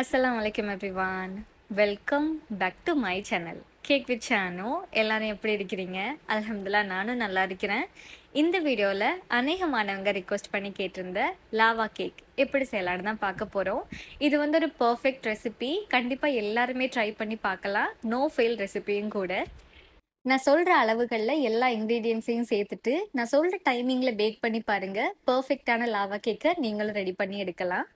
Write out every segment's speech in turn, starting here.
அஸ்லாம் வலைக்கம் everyone welcome back to my channel cake with சானோ எல்லாரும் எப்படி இருக்கிறீங்க? அலமதுல்லா நானும் நல்லா இருக்கிறேன். இந்த வீடியோவில் அநேகமானவங்க ரிக்வெஸ்ட் பண்ணி கேட்டிருந்த லாவா கேக் எப்படி செய்யலான்னு தான் பார்க்க போகிறோம் இது வந்து ஒரு பர்ஃபெக்ட் ரெசிபி கண்டிப்பாக எல்லாருமே ட்ரை பண்ணி பார்க்கலாம். நோ ஃபெயில் ரெசிபியும் கூட. நான் சொல்கிற அளவுகளில் எல்லா இன்க்ரீடியன்ஸையும் சேர்த்துட்டு நான் சொல்கிற டைமிங்கில் பேக் பண்ணி பாருங்கள் பர்ஃபெக்டான லாவா கேக்கை நீங்களும் ரெடி பண்ணி எடுக்கலாம்.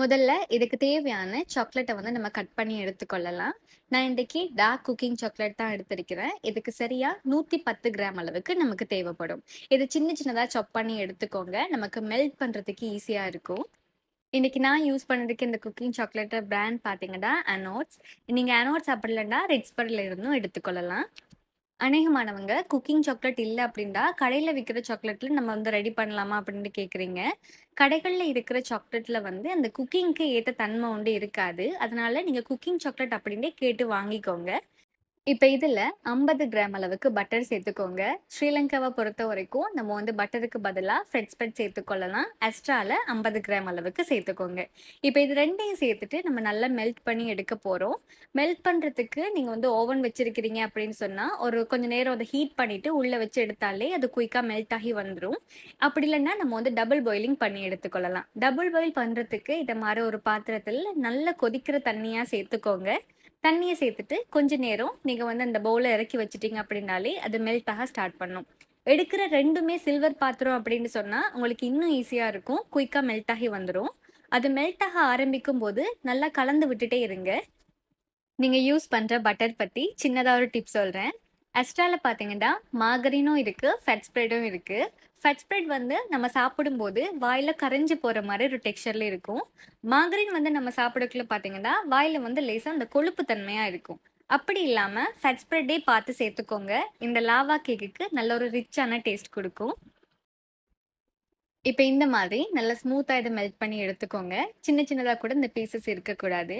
முதல்ல இதுக்கு தேவையான சாக்லேட்டை வந்து நம்ம கட் பண்ணி எடுத்துக்கொள்ளலாம். நான் இன்றைக்கி டார்க் குக்கிங் சாக்லேட் தான் எடுத்திருக்கிறேன். இதுக்கு சரியாக நூற்றி பத்து கிராம் அளவுக்கு நமக்கு தேவைப்படும். இது சின்ன சின்னதாக சாப் பண்ணி எடுத்துக்கோங்க. நமக்கு மெல்ட் பண்ணுறதுக்கு ஈஸியாக இருக்கும். இன்றைக்கி நான் யூஸ் பண்ணிருக்க இந்த குக்கிங் சாக்லேட்டை பிராண்ட் பார்த்தீங்கன்னா அனோட்ஸ் நீங்கள் அனோட்ஸ் அப்படி இல்லைன்னா ரெட்ஸ்பரில் இருந்தும் எடுத்துக்கொள்ளலாம். அநேகமானவங்க குக்கிங் சாக்லேட் இல்லை அப்படின்னா கடையில் விற்கிற சாக்லேட்டில் நம்ம வந்து ரெடி பண்ணலாமா அப்படின்னு கேட்குறீங்க கடைகளில் இருக்கிற சாக்லேட்டில் வந்து அந்த குக்கிங்க்கு ஏற்ற தன்மை உண்டு இருக்காது. அதனால நீங்கள் குக்கிங் சாக்லேட் அப்படின்னே கேட்டு வாங்கிக்கோங்க. இப்போ இதில் ஐம்பது கிராம் அளவுக்கு பட்டர் சேர்த்துக்கோங்க. ஸ்ரீலங்காவை பொறுத்த வரைக்கும் நம்ம வந்து பட்டருக்கு பதிலாக ஃப்ரெட் ஸ்ப்ரெட் சேர்த்துக்கொள்ளலாம். எக்ஸ்ட்ராவில் ஐம்பது கிராம் அளவுக்கு சேர்த்துக்கோங்க. இப்போ இது ரெண்டையும் சேர்த்துட்டு நம்ம நல்லா மெல்ட் பண்ணி எடுக்க போகிறோம் மெல்ட் பண்ணுறதுக்கு நீங்கள் வந்து ஓவன் வச்சுருக்கிறீங்க அப்படின்னு சொன்னால் ஒரு கொஞ்சம் நேரம் அதை ஹீட் பண்ணிவிட்டு உள்ளே வச்சு எடுத்தாலே அது குயிக்காக மெல்ட் ஆகி வந்துடும் அப்படி இல்லைன்னா நம்ம வந்து டபுள் பாயிலிங் பண்ணி எடுத்துக்கொள்ளலாம். டபுள் பாயில் பண்ணுறதுக்கு இதை மாதிரி ஒரு பாத்திரத்தில் நல்லா கொதிக்கிற தண்ணியாக சேர்த்துக்கோங்க. தண்ணியை சேர்த்துட்டு கொஞ்ச நேரம் நீங்கள் வந்து அந்த பவுலை இறக்கி வச்சிட்டீங்க அப்படின்னாலே அது மெல்ட் ஆக ஸ்டார்ட் பண்ணும். எடுக்கிற ரெண்டுமே சில்வர் பாத்திரம் அப்படின்னு சொன்னால் உங்களுக்கு இன்னும் ஈஸியாக இருக்கும். குயிக்காக மெல்ட் ஆகி வந்துடும் அது மெல்ட் ஆக ஆரம்பிக்கும் போது நல்லா கலந்து விட்டுட்டே இருங்க. நீங்கள் யூஸ் பண்ணுற பட்டர் பற்றி சின்னதாக ஒரு டிப் சொல்கிறேன் எஸ்ட்ரால பார்த்தீங்கன்னா மாகரினும் இருக்குது ஃபெட் ஸ்ப்ரெடும் இருக்குது ஃபெட் ஸ்ப்ரெட் வந்து நம்ம சாப்பிடும்போது வாயில் கரைஞ்சி போகிற மாதிரி ஒரு டெக்ஸ்சரில் இருக்கும். மாகரின் வந்து நம்ம சாப்பிடக்குள்ள பார்த்தீங்கன்னா வாயில் வந்து லேசாக அந்த கொழுப்பு தன்மையாக இருக்கும். அப்படி இல்லாமல் ஃபெட் ஸ்ப்ரெட்டே பார்த்து சேர்த்துக்கோங்க. இந்த லாவா கேக்குக்கு நல்ல ஒரு ரிச்சான டேஸ்ட் கொடுக்கும். இப்போ இந்த மாதிரி நல்லா ஸ்மூத்தாக இதை மெல்ட் பண்ணி எடுத்துக்கோங்க. சின்ன சின்னதாக கூட இந்த பீசஸ் இருக்கக்கூடாது.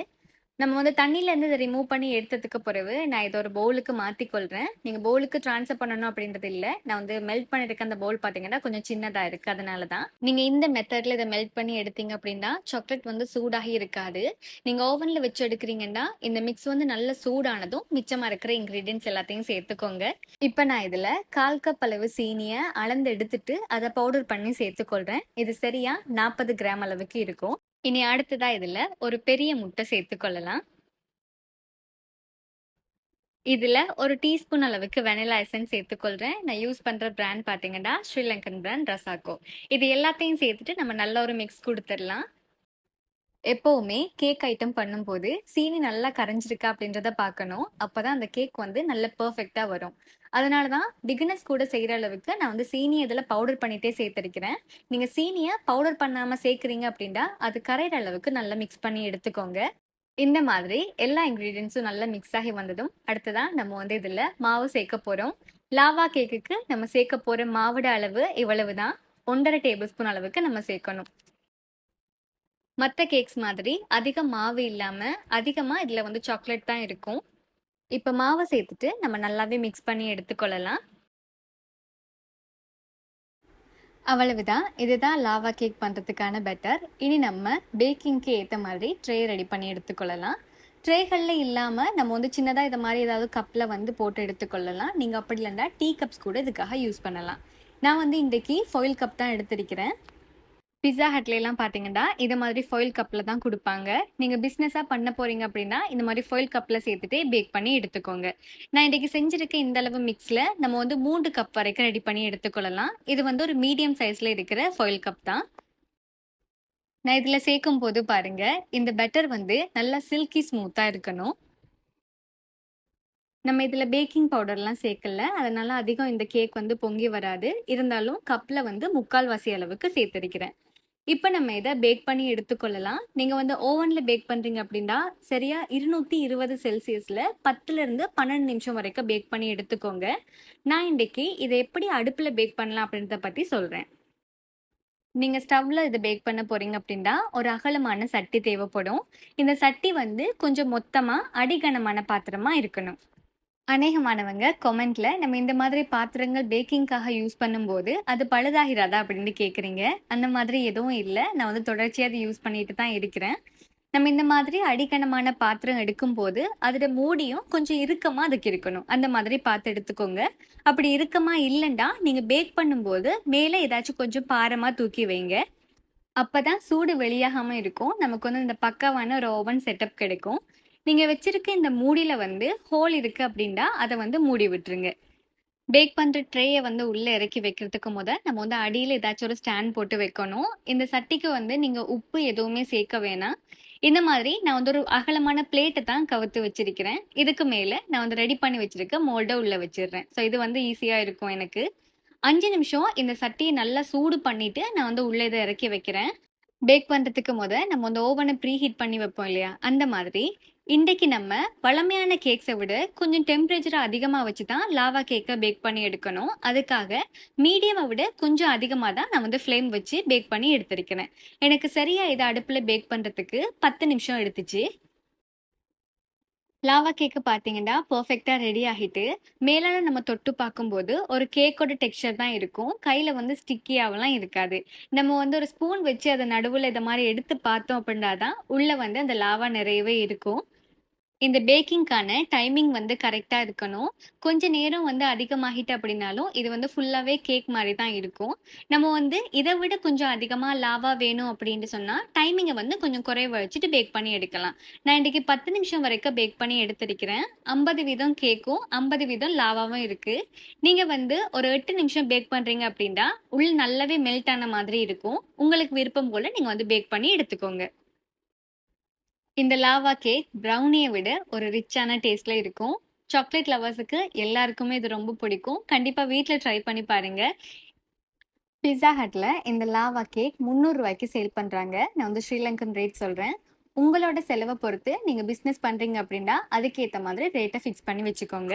நம்ம வந்து தண்ணியிலேருந்து இதை ரிமூவ் பண்ணி எடுத்ததுக்கு பிறகு நான் இதை ஒரு பவுலுக்கு மாற்றிக்கொள்கிறேன் நீங்கள் பவுலுக்கு ட்ரான்ஸ்ஃபர் பண்ணணும் அப்படின்றது இல்லை. நான் வந்து மெல்ட் பண்ணியிருக்க அந்த பவுல் பார்த்தீங்கன்னா கொஞ்சம் சின்னதாக இருக்குது அதனால தான் நீங்கள் இந்த மெத்தடில் இதை மெல்ட் பண்ணி எடுத்தீங்க அப்படின்னா சாக்லேட் வந்து சூடாகி இருக்காது. நீங்கள் ஓவனில் வச்சு எடுக்கிறீங்கன்னா இந்த மிக்ஸ் வந்து நல்ல சூடானதும் மிச்சமாக இருக்கிற இன்க்ரீடியன்ஸ் எல்லாத்தையும் சேர்த்துக்கோங்க. இப்போ நான் இதில் கால் கப் அளவு சீனியை அளந்து எடுத்துட்டு அதை பவுடர் பண்ணி சேர்த்துக்கொள்கிறேன் இது சரியாக நாற்பது கிராம் அளவுக்கு இருக்கும். இனி அடுத்ததா இதுல ஒரு பெரிய முட்டை சேர்த்துக்கொள்ளலாம் இதுல ஒரு டீஸ்பூன் அளவுக்கு வெனிலா எசன்ஸ் சேர்த்துக்கொள்றேன் நான் யூஸ் பண்ற பிராண்ட் பாத்தீங்கன்னா ஸ்ரீலங்கன் பிராண்ட் ரசாக்கோ. இது எல்லாத்தையும் சேர்த்துட்டு நம்ம நல்ல ஒரு மிக்ஸ் கொடுத்துடலாம். எப்போவுமே கேக் ஐட்டம் பண்ணும்போது சீனி நல்லா கரைஞ்சிருக்கா அப்படின்றத பார்க்கணும். அப்போதான் அந்த கேக் வந்து நல்ல பர்ஃபெக்டாக வரும். அதனால தான் திக்னஸ் கூட செய்கிற அளவுக்கு நான் வந்து சீனியை இதில் பவுடர் பண்ணிகிட்டே சேர்த்துருக்கிறேன். நீங்கள் சீனியை பவுடர் பண்ணாமல் சேர்க்குறீங்க அப்படின்னா அது கரையிற அளவுக்கு நல்லா மிக்ஸ் பண்ணி எடுத்துக்கோங்க. இந்த மாதிரி எல்லா இன்க்ரீடியன்ஸும் நல்லா மிக்ஸ் ஆகி வந்ததும் அடுத்ததான் நம்ம வந்து இதில் மாவு சேர்க்க போகிறோம் லாவா கேக்குக்கு நம்ம சேர்க்க போகிற மாவோட அளவு இவ்வளவு தான் ஒன்றரை டேபிள் ஸ்பூன் அளவுக்கு நம்ம சேர்க்கணும். மற்ற கேக்ஸ் மாதிரி அதிக மாவு இல்லாமல் அதிகமாக இதில் வந்து சாக்லேட் தான் இருக்கும். இப்போ மாவை சேர்த்துட்டு நம்ம நல்லாவே மிக்ஸ் பண்ணி எடுத்துக்கொள்ளலாம். அவ்வளவுதான். இதுதான் லாவா கேக் பண்ணுறதுக்கான பெட்டர் இனி நம்ம பேக்கிங்க்கு ஏற்ற மாதிரி ட்ரே ரெடி பண்ணி எடுத்துக்கொள்ளலாம். ட்ரேகளில் இல்லாமல் நம்ம வந்து சின்னதாக இதை மாதிரி ஏதாவது கப்பில் வந்து போட்டு எடுத்துக்கொள்ளலாம். நீங்கள் அப்படி இல்லைன்னா டீ கப்ஸ் கூட இதுக்காக யூஸ் பண்ணலாம். நான் வந்து இன்றைக்கி ஃபொயில் கப் தான் எடுத்திருக்கிறேன். பிஸா ஹட்லாம் பார்த்தீங்கன்னா இது மாதிரி ஃபாயில் கப்பில் தான் கொடுப்பாங்க. நீங்கள் பிஸ்னஸாக பண்ண போகிறீங்க அப்படின்னா இந்த மாதிரி ஃபாயில் கப்பில் சேர்த்துட்டு பேக் பண்ணி எடுத்துக்கோங்க. நான் இன்றைக்கி செஞ்சுருக்க இந்த அளவு மிக்ஸில் நம்ம வந்து மூன்று கப் வரைக்கும் ரெடி பண்ணி எடுத்துக்கொள்ளலாம். இது வந்து ஒரு மீடியம் சைஸில் இருக்கிற ஃபாயில் கப் தான். நான் இதில் சேர்க்கும் போது பாருங்க இந்த பெட்டர் வந்து நல்லா சில்கி ஸ்மூத்தாக இருக்கணும். நம்ம இதில் பேக்கிங் பவுடர்லாம் சேர்க்கல அதனால அதிகம் இந்த கேக் வந்து பொங்கி வராது. இருந்தாலும் கப்பில் வந்து முக்கால் வாசி அளவுக்கு சேர்த்துருக்கிறேன். இப்போ நம்ம இதை பேக் பண்ணி எடுத்துக்கொள்ளலாம். நீங்கள் வந்து ஓவனில் பேக் பண்ணுறீங்க அப்படின்னா சரியாக இருநூற்றி இருபது செல்சியஸில் பத்துலேருந்து பன்னெண்டு நிமிஷம் வரைக்கும் பேக் பண்ணி எடுத்துக்கோங்க. நான் இன்றைக்கி இதை எப்படி அடுப்பில் பேக் பண்ணலாம் அப்படின்றத பற்றி சொல்கிறேன் நீங்கள் ஸ்டவ்வில் இதை பேக் பண்ண போகிறீங்க அப்படின்னா ஒரு அகலமான சட்டி தேவைப்படும். இந்த சட்டி வந்து கொஞ்சம் மொத்தமாக அடிகனமான பாத்திரமாக இருக்கணும். அநேகமானவங்க கொமெண்ட்ல நம்ம இந்த மாதிரி பாத்திரங்கள் பேக்கிங்காக யூஸ் பண்ணும்போது அது பழுதாகிறாதா அப்படின்னு கேட்குறீங்க அந்த மாதிரி எதுவும் இல்லை. நான் வந்து தொடர்ச்சியாக அதை யூஸ் பண்ணிட்டு தான் இருக்கிறேன். நம்ம இந்த மாதிரி அடிக்கனமான பாத்திரம் எடுக்கும்போது அதோட மூடியும் கொஞ்சம் இறுக்கமாக அதுக்கு இருக்கணும். அந்த மாதிரி பார்த்து எடுத்துக்கோங்க. அப்படி இறுக்கமாக இல்லைண்டா நீங்கள் பேக் பண்ணும்போது மேலே ஏதாச்சும் கொஞ்சம் பாரமாக தூக்கி வைங்க. அப்போ தான் சூடு வெளியாகாமல் இருக்கும். நமக்கு வந்து இந்த பக்காவான ஒரு ஓவன் செட்டப் கிடைக்கும். நீங்கள் வச்சிருக்க இந்த மூடியில் வந்து ஹோல் இருக்குது அப்படின்னா அதை வந்து மூடி விட்டுருங்க. பேக் பண்ணுற ட்ரேயை வந்து உள்ளே இறக்கி வைக்கிறதுக்கு முத நம்ம வந்து அடியில் ஏதாச்சும் ஒரு ஸ்டாண்ட் போட்டு வைக்கணும். இந்த சட்டிக்கு வந்து நீங்கள் உப்பு எதுவுமே சேர்க்க வேணாம். இந்த மாதிரி நான் வந்து ஒரு அகலமான பிளேட்டை தான் கவுத்து வச்சிருக்கிறேன். இதுக்கு மேலே நான் வந்து ரெடி பண்ணி வச்சிருக்க மோல்டை உள்ளே வச்சிடுறேன். ஸோ இது வந்து ஈஸியாக இருக்கும் எனக்கு. அஞ்சு நிமிஷம் இந்த சட்டியை நல்லா சூடு பண்ணிட்டு நான் வந்து உள்ளே இதை இறக்கி வைக்கிறேன். பேக் பண்ணுறதுக்கு முத நம்ம வந்து ஓவனை ப்ரீ ஹீட் பண்ணி வைப்போம் இல்லையா? அந்த மாதிரி இன்றைக்கு நம்ம வளமையான கேக்ஸை விட கொஞ்சம் டெம்பரேச்சரை அதிகமாக வச்சு தான் லாவா கேக்கை பேக் பண்ணி எடுக்கணும். அதுக்காக மீடியமை விட கொஞ்சம் அதிகமாக தான் நான் வந்து ஃப்ளேம் வச்சு பேக் பண்ணி எடுத்திருக்கிறேன். எனக்கு சரியாக இதை அடுப்பில் பேக் பண்ணுறதுக்கு பத்து நிமிஷம் எடுத்துச்சு. லாவா கேக்கு பார்த்தீங்கன்னா பர்ஃபெக்டாக ரெடி ஆகிட்டு மேலால நம்ம தொட்டு பார்க்கும்போது ஒரு கேக்கோட டெக்ஸ்சர் தான் இருக்கும். கையில் வந்து ஸ்டிக்கியாகலாம் இருக்காது. நம்ம வந்து ஒரு ஸ்பூன் வச்சு அதை நடுவில் இதை மாதிரி எடுத்து பார்த்தோம் அப்படின்னா தான் உள்ளே வந்து அந்த லாவா நிறையவே இருக்கும். இந்த பேக்கிங்க்கான டைமிங் வந்து கரெக்டாக இருக்கணும். கொஞ்ச நேரம் வந்து அதிகமாகிட்டு அப்படின்னாலும் இது வந்து ஃபுல்லாகவே கேக் மாதிரி தான் இருக்கும். நம்ம வந்து இதை விட கொஞ்சம் அதிகமாக லாவா வேணும் அப்படின்ட்டு சொன்னால் டைமிங்கை வந்து கொஞ்சம் குறைவ வச்சுட்டு பேக் பண்ணி எடுக்கலாம். நான் இன்றைக்கி பத்து நிமிஷம் வரைக்கும் பேக் பண்ணி எடுத்திருக்கிறேன். ஐம்பது வீதம் கேக்கும் ஐம்பது வீதம் லாவாவும் இருக்குது நீங்கள் வந்து ஒரு எட்டு நிமிஷம் பேக் பண்ணுறீங்க அப்படின்னா உள்ள நல்லாவே மெல்ட் ஆன மாதிரி இருக்கும். உங்களுக்கு விருப்பம் போல் நீங்கள் வந்து பேக் பண்ணி எடுத்துக்கோங்க. இந்த லாவா கேக் ப்ரௌனியை விட ஒரு ரிச்சான டேஸ்ட்ல இருக்கும். சாக்லேட் லவர்ஸுக்கு எல்லாருக்குமே இது ரொம்ப பிடிக்கும். கண்டிப்பாக வீட்டில் ட்ரை பண்ணி பாருங்க. பிஸா ஹட்டில் இந்த லாவா கேக் முந்நூறுரூவாய்க்கு சேல் பண்ணுறாங்க நான் வந்து ஸ்ரீலங்கன் ரேட் சொல்கிறேன் உங்களோட செலவை பொறுத்து நீங்கள் பிஸ்னஸ் பண்ணுறீங்க அப்படின்னா அதுக்கேற்ற மாதிரி ரேட்டை ஃபிக்ஸ் பண்ணி வச்சுக்கோங்க.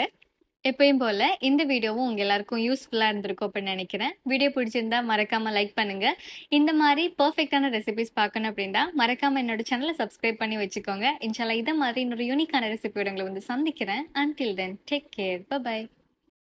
எப்பயும் போல் இந்த வீடியோவும் உங்கள் எல்லாருக்கும் யூஸ்ஃபுல்லாக இருந்திருக்கும் அப்படின்னு நினைக்கிறேன். வீடியோ பிடிச்சிருந்தா மறக்காமல் லைக் பண்ணுங்கள் இந்த மாதிரி பர்ஃபெக்டான ரெசிபிஸ் பார்க்கணும் அப்படின்னா மறக்காமல் என்னோட சேனலை சப்ஸ்கிரைப் பண்ணி வச்சுக்கோங்க. இன்ஷால்லா இதை மாதிரி இன்னொரு யூனிக்கான ரெசிபியோட உங்களை வந்து சந்திக்கிறேன். Until then take care bye